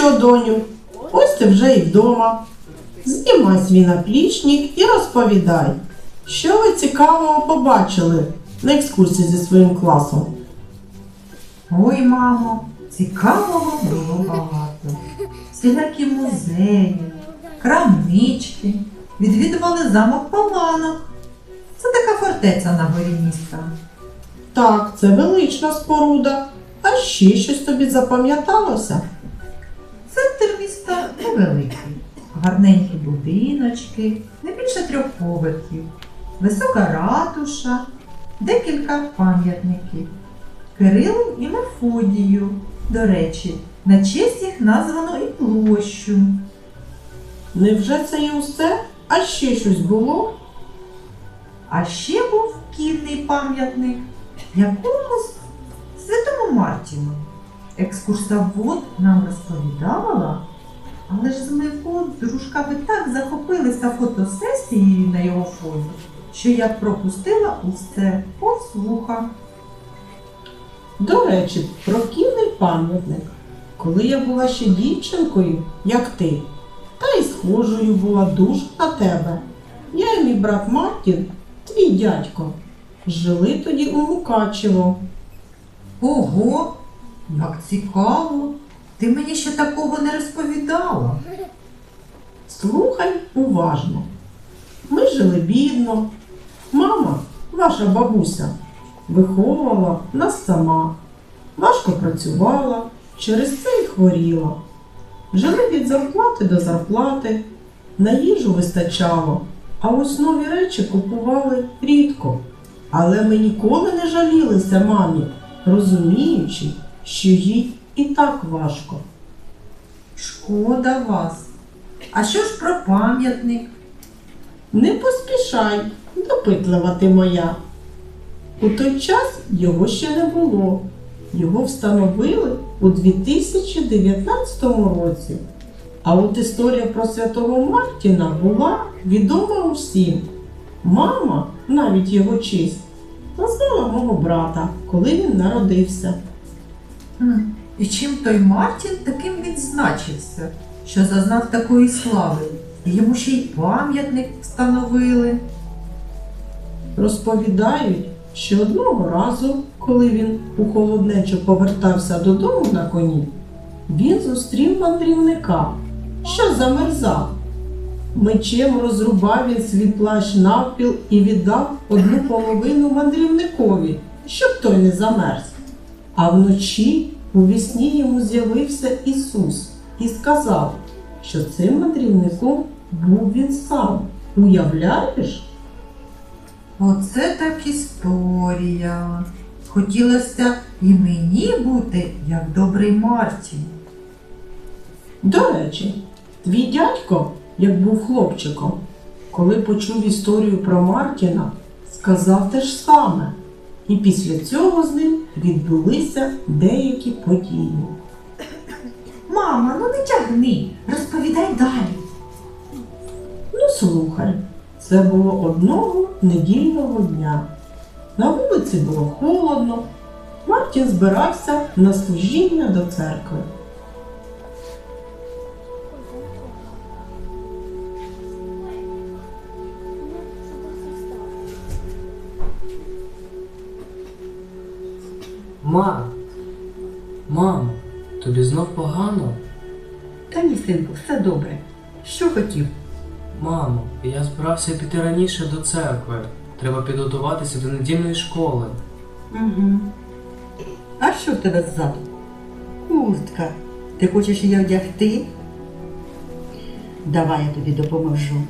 що, доню, ось ти вже і вдома. Знімай свій наплічник і розповідай, що ви цікавого побачили на екскурсії зі своїм класом. Ой, мамо, цікавого було багато. Всілякі музеї, крамнички, відвідували замок Паланок. Це така фортеця на горі міста. Так, це велична споруда. А ще щось тобі запам'яталося? Центр міста невеликий. Гарненькі будиночки, не більше трьох поверхів, висока ратуша, декілька пам'ятників. Кирилу і Мефодію. До речі, на честь їх названо і площу. Невже це і усе? А ще щось було? А ще був кінний пам'ятник якомусь святому Мартіну. Екскурсовод нам розповідала, але ж з ми подружками так захопилися фотосесією на його фоні, що я пропустила усе повз вуха. До речі, про кінний пам'ятник. Коли я була ще дівчинкою, як ти, та й схожою була дуже на тебе. Я і мій брат Мартін, твій дядько, жили тоді у Мукачево. Ого, як цікаво! Ти мені ще такого не розповідала. Слухай уважно. Ми жили бідно. Мама, ваша бабуся, виховувала нас сама. Важко працювала, через це й хворіла. Жили від зарплати до зарплати, на їжу вистачало, а ось нові речі купували рідко. Але ми ніколи не жалілися мамі, розуміючи, що їй і так важко. Шкода вас. А що ж про пам'ятник? Не поспішай, допитлива ти моя. У той час його ще не було. Його встановили у 2019 році. А от історія про святого Мартіна була відома усім. Мама, навіть його честь, назвала мого брата, коли він народився. І чим той Мартін таким відзначився, що зазнав такої слави? Йому ще й пам'ятник встановили. Розповідають, що одного разу, коли він у холоднечу повертався додому на коні, він зустрів мандрівника, що замерзав. Мечем розрубав він свій плащ навпіл і віддав одну половину мандрівникові, щоб той не замерз. А вночі у вісні йому з'явився Ісус і сказав, що цим мандрівником був він сам. Уявляєш? Оце так історія. Хотілося і мені бути як добрий Мартін. До речі, твій дядько, як був хлопчиком, коли почув історію про Мартіна, сказав те ж саме. І після цього з ним відбулися деякі події. Мама, ну не тягни, розповідай далі. Ну, слухай, це було одного недільного дня. На вулиці було холодно. Мартін збирався на служіння до церкви. Мам, мамо, тобі знов погано? Та ні, синку, все добре. Що хотів? Мамо, я збирався піти раніше до церкви. Треба підготуватися до недільної школи. Угу. А що в тебе ззаду? Куртка. Ти хочеш її одягти? Давай я тобі допоможу.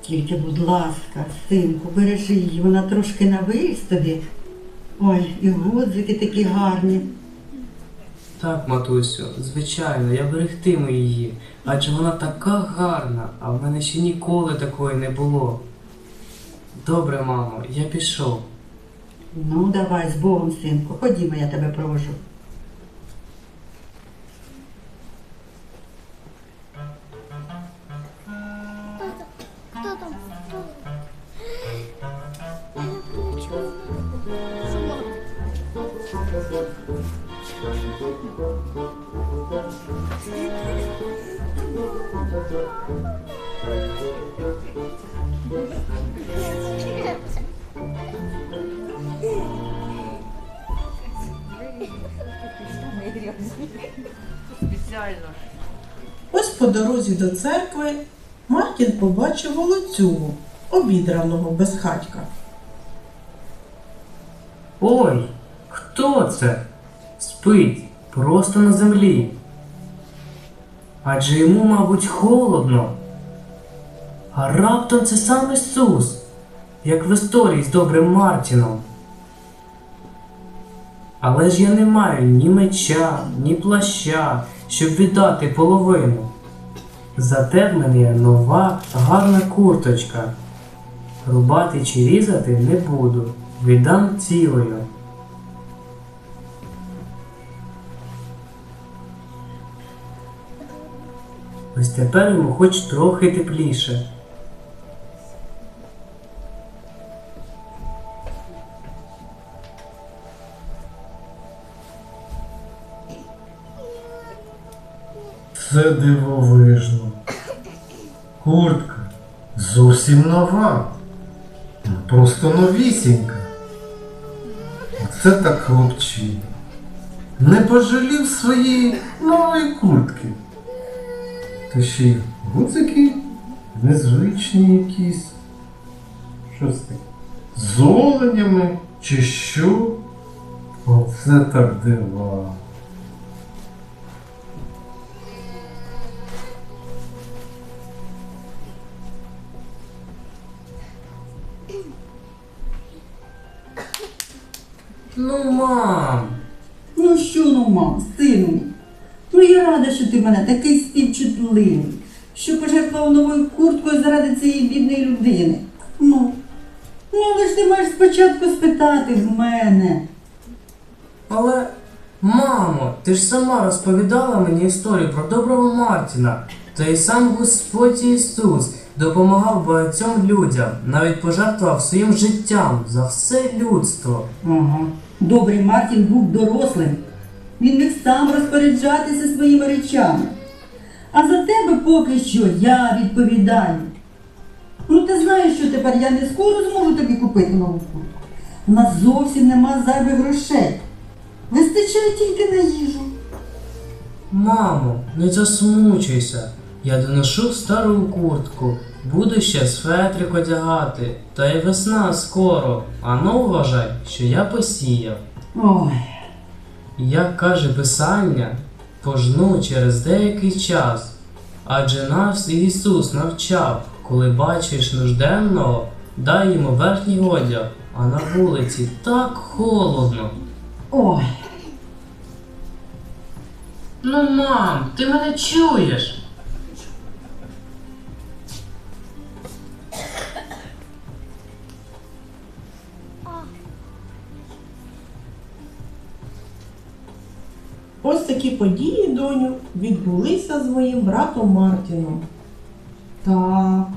Тільки, будь ласка, синку, бережи її, вона трошки на виріс тобі. Ой, і годзики такі гарні. Так, матусю, звичайно, я берегтиму її, адже вона така гарна, а в мене ще ніколи такої не було. Добре, мамо, я пішов. Ну, давай, з Богом, синку, ходімо, я тебе провожу. Ось по дорозі до церкви Мартін побачив волоцюгу, обідраного безхатька. Ой, хто це? Спить просто на землі. Адже йому, мабуть, холодно. А раптом це сам Ісус, як в історії з добрим Мартіном. Але ж я не маю ні меча, ні плаща, щоб віддати половину. Зате в мене є нова гарна курточка. Рубати чи різати не буду, віддам цілою. Ось тепер йому хоч трохи тепліше. Це дивовижно. Куртка зовсім нова. Ну, Просто новісінька. Оце так хлопчина. Не пожалів своєї нової куртки. Й гудзики незвичні якісь. Що це таке? З оленями чи що? Оце так дива. Ну, мам, Ну що ну, мам, сину? Ну я рада, що ти в мене такий співчутливий, що пожертвував новою курткою заради цієї бідної людини. Ну, ну але ж ти маєш спочатку спитати в мене. але мамо, ти ж сама розповідала мені історію про доброго Мартіна. Та й сам Господь Ісус допомагав багатьом людям, навіть пожертвував своїм життям за все людство. Ага. Добрий Мартін був дорослим. Він міг сам розпоряджатися своїми речами. А за тебе поки що я відповідаю. Ну ти знаєш, що тепер я не скоро зможу тобі купити нову куртку. У нас зовсім нема зайвих грошей. Вистачає тільки на їжу. Мамо, не засмучуйся. Я доношу стару куртку. Буду ще светрик одягати. Та й весна скоро. А ну вважай, що я посіяв. Ой, Як каже Писання, пожну через деякий час. Адже нас Ісус навчав, коли бачиш нужденного, дай йому верхній одяг, а на вулиці так холодно. ой. Ну, мам, ти мене чуєш? Такі події, доню, відбулися з моїм братом Мартіном. Так,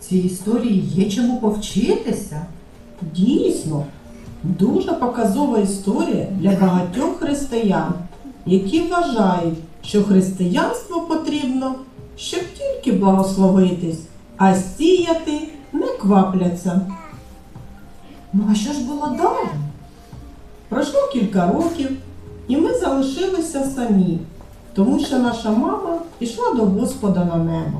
цій історії є чому повчитися. Дійсно, дуже показова історія для багатьох християн, які вважають, що християнство потрібно, щоб тільки благословитись, а сіяти не квапляться. Ну а що ж було далі? Пройшло кілька років, і ми залишилися самі, тому що наша мама пішла до Господа на небо.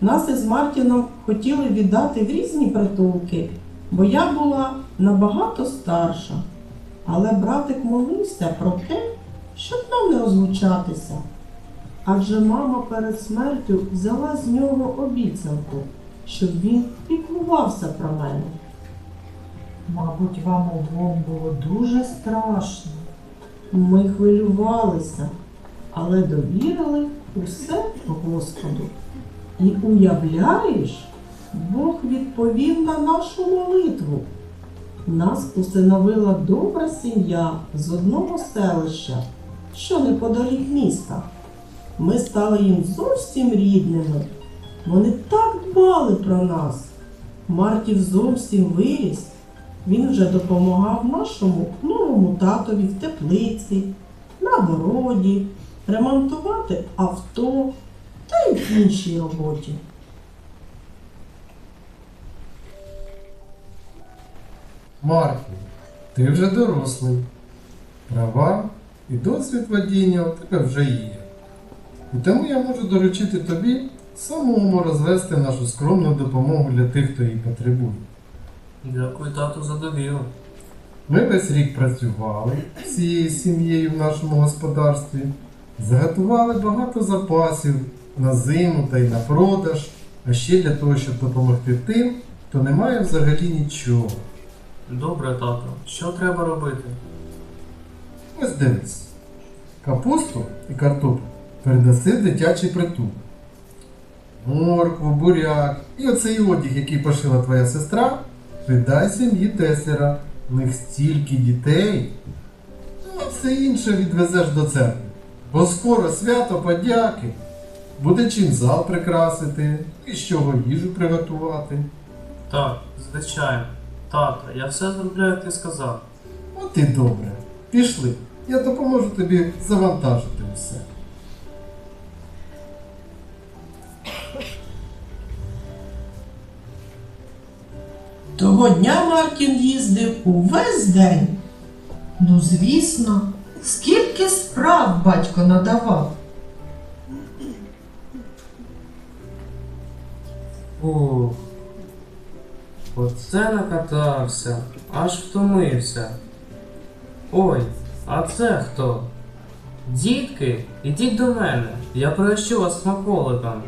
Нас із Мартіном хотіли віддати в різні притулки, бо я була набагато старша. Але братик молився про те, щоб нам не розлучатися. Адже мама перед смертю взяла з нього обіцянку, щоб він піклувався про мене. Мабуть, вам обом було дуже страшно. Ми хвилювалися, але довірили усе Господу. І уявляєш, Бог відповів на нашу молитву. Нас усиновила добра сім'я з одного селища, що неподалік міста. Ми стали їм зовсім рідними. Вони так дбали про нас. Мартів зовсім виріс. Він вже допомагав нашому новому татові в теплиці, на городі, ремонтувати авто та й в іншій роботі. Мартін, ти вже дорослий. Права і досвід водіння у тебе вже є. І тому я можу доручити тобі самому розвести нашу скромну допомогу для тих, хто її потребує. Дякую, тату, за довіру. Ми весь рік працювали всією сім'єю в нашому господарстві, заготували багато запасів на зиму та й на продаж, а ще для того, щоб допомогти тим, хто не має взагалі нічого. Добре, тато. Що треба робити? Ось дивись. Капусту і картоплю передаси в дитячий притул. Моркву, буряк і оцей одяг, який пошила твоя сестра, віддай сім'ї Теслера. В них стільки дітей. Ну, а все інше відвезеш до церкви. Бо скоро свято подяки. Буде чим зал прикрасити, і з чого їжу приготувати. Так, звичайно. Тато, я все зроблю, як ти сказав. От і добре. Пішли. Я допоможу тобі завантажити все. Того дня Мартін їздив увесь день. Ну, звісно, скільки справ батько надавав. Ух. Оце накатався, аж втомився. Ой, а це хто? Дітки, ідіть до мене. Я пригощу вас смаколиком.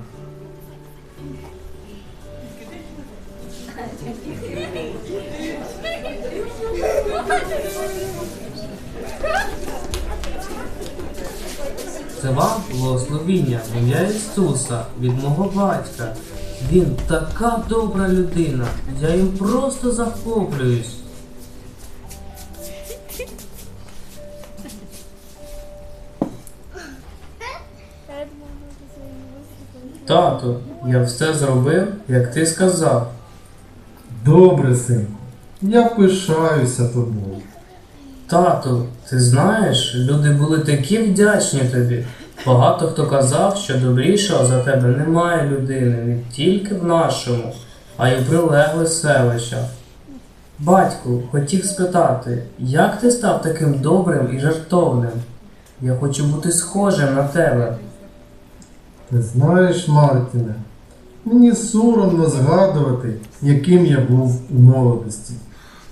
Це вам благословіння в ім'я Ісуса від мого батька. Він така добра людина. Я їм просто захоплююсь. Тату, я все зробив, як ти сказав. Добре, синку. Я пишаюся тобою. Тату, ти знаєш, люди були такі вдячні тобі. Багато хто казав, що добрішого за тебе немає людини не тільки в нашому, а й у прилеглих селищах. Батьку, хотів спитати, як ти став таким добрим і жартовним? Я хочу бути схожим на тебе. Ти знаєш, Мартіне, мені соромно згадувати, яким я був у молодості.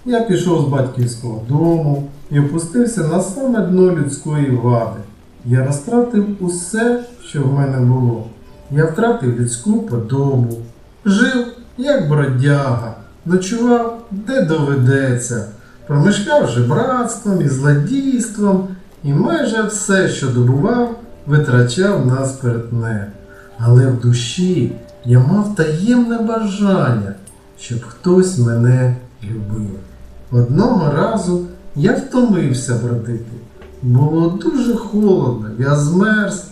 Я пішов з батьківського дому і опустився на саме дно людської вади. Я розтратив усе, що в мене було. Я втратив людську подобу, жив як бродяга, ночував де доведеться, промишляв жебратством і злодійством, і майже все, що добував, витрачав на спиртне. Але в душі я мав таємне бажання, щоб хтось мене любив. Одного разу я втомився бродити. Було дуже холодно, я змерз,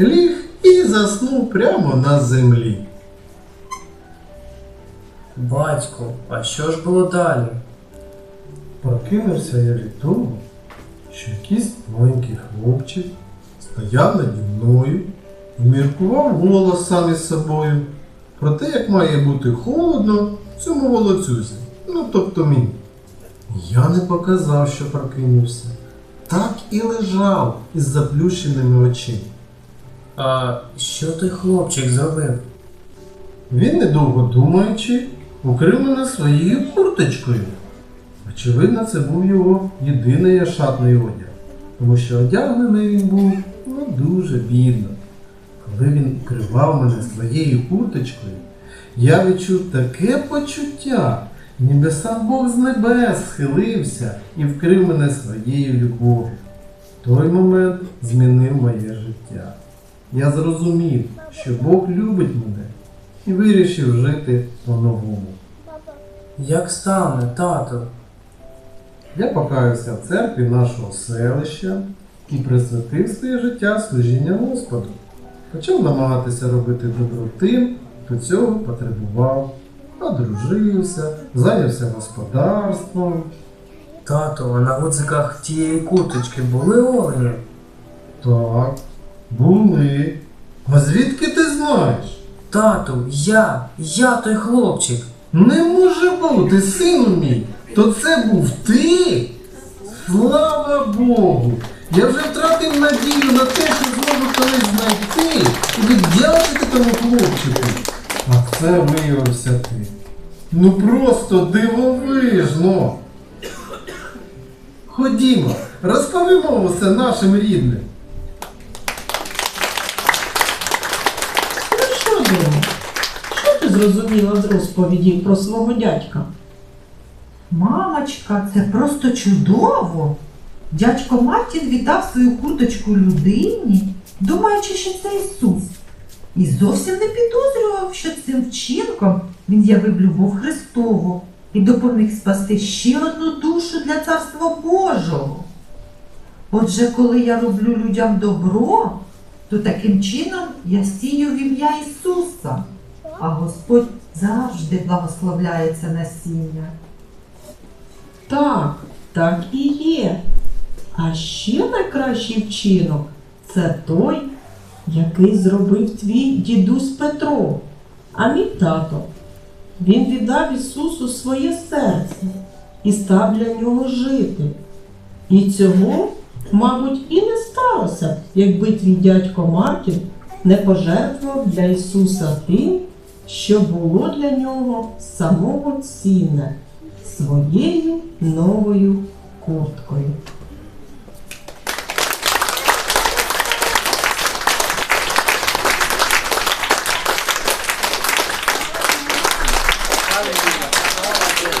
ліг і заснув прямо на землі. Батьку, а що ж було далі? Прокинувся я від того, що якийсь маленький хлопчик стояв наді мною і міркував голос сам із собою про те, як має бути холодно цьому волоцюзі, ну тобто мені. Я не показав, що прокинувся. Так і лежав із заплющеними очима. А що той хлопчик зробив? Він, недовго думаючи, укрив мене своєю курточкою. Очевидно, це був його єдиний шатний одяг, тому що одягнений він був ну, дуже бідно. Коли він укривав мене своєю курточкою, я відчув таке почуття, ніби сам Бог з небес схилився і вкрив мене своєю любов'ю. Той момент змінив моє життя. Я зрозумів, що Бог любить мене і вирішив жити по-новому. Як стане, тато? Я покаявся в церкві нашого селища і присвятив своє життя служіння Господу. Почав намагатися робити добро тим, хто цього потребував одружився, зайнявся господарством. Тато, а на гудзиках тієї куточки були олені? Так, були. А звідки ти знаєш? Тату, я, я той хлопчик. Не може бути, сину мій. То це був ти? Слава Богу! Я вже втратив надію на те, що зможу колись знайти і віддячити тому хлопчику. А це виявився ти просто дивовижно. Ходімо, розповімо усе нашим рідним. Ну що, Домо, що ти зрозуміла з розповіді про свого дядька? Мамочка, це просто чудово. Дядько Мартін віддав свою курточку людині, думаючи, що це Ісус. І зовсім не підозрював, що цим вчинком він явив любов Христову і допоміг спасти ще одну душу для Царства Божого. Отже, коли я роблю людям добро, то таким чином я сію в ім'я Ісуса, а Господь завжди благословляє це насіння. Так, так і є. А ще найкращий вчинок це той, який зробив твій дідусь Петро, а мій тато. Він віддав Ісусу своє серце і став для нього жити. І цього, мабуть, і не сталося, якби твій дядько Мартін не пожертвував для Ісуса тим, що було для нього самого цінне своєю новою курткою.